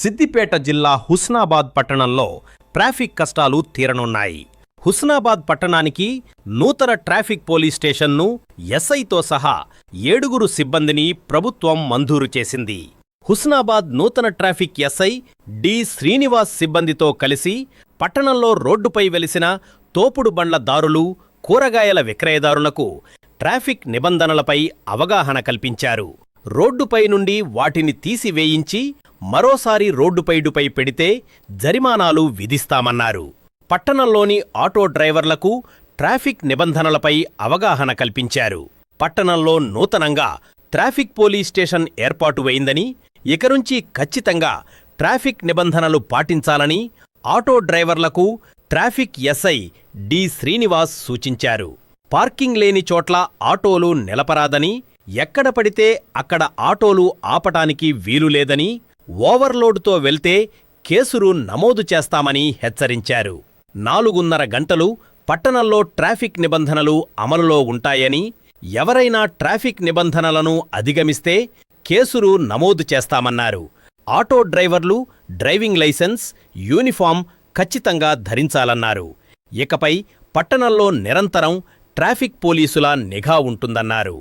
సిద్దిపేట జిల్లా హుస్నాబాద్ పట్టణంలో ట్రాఫిక్ కష్టాలు తీరనున్నాయి. హుస్నాబాద్ పట్టణానికి నూతన ట్రాఫిక్ పోలీస్ స్టేషన్ను ఎస్ఐతో సహా ఏడుగురు సిబ్బందిని ప్రభుత్వం మంజూరు చేసింది. హుస్నాబాద్ నూతన ట్రాఫిక్ ఎస్ఐ డి శ్రీనివాస్ సిబ్బందితో కలిసి పట్టణంలో రోడ్డుపై వెలిసిన తోపుడు బండ్ల దారులు కూరగాయల విక్రయదారులకు ట్రాఫిక్ నిబంధనలపై అవగాహన కల్పించారు. రోడ్డుపై నుండి వాటిని తీసివేయించి మరోసారి రోడ్డుపైడుపై పెడితే జరిమానాలు విధిస్తామన్నారు. పట్టణంలోని ఆటో డ్రైవర్లకు ట్రాఫిక్ నిబంధనలపై అవగాహన కల్పించారు. పట్టణంలో నూతనంగా ట్రాఫిక్ పోలీస్ స్టేషన్ ఏర్పాటు అయిందని ఇకనుంచి ఖచ్చితంగా ట్రాఫిక్ నిబంధనలు పాటించాలని ఆటో డ్రైవర్లకు ట్రాఫిక్ ఎస్ఐ డి శ్రీనివాస్ సూచించారు. పార్కింగ్ లేని చోట్ల ఆటోలు నిలపరాదని ఎక్కడ పడితే అక్కడ ఆటోలు ఆపటానికి వీలులేదని ఓవర్లోడ్తో వెళ్తే కేసులు నమోదు చేస్తామని హెచ్చరించారు. నాలుగున్నర గంటలు పట్టణంలో ట్రాఫిక్ నిబంధనలు అమలులో ఉంటాయని ఎవరైనా ట్రాఫిక్ నిబంధనలను అధిగమిస్తే కేసులు నమోదు చేస్తామన్నారు. ఆటో డ్రైవర్లు డ్రైవింగ్ లైసెన్స్ యూనిఫామ్ ఖచ్చితంగా ధరించాలన్నారు. ఇకపై పట్టణంలో నిరంతరం ట్రాఫిక్ పోలీసుల నిఘా ఉంటుందన్నారు.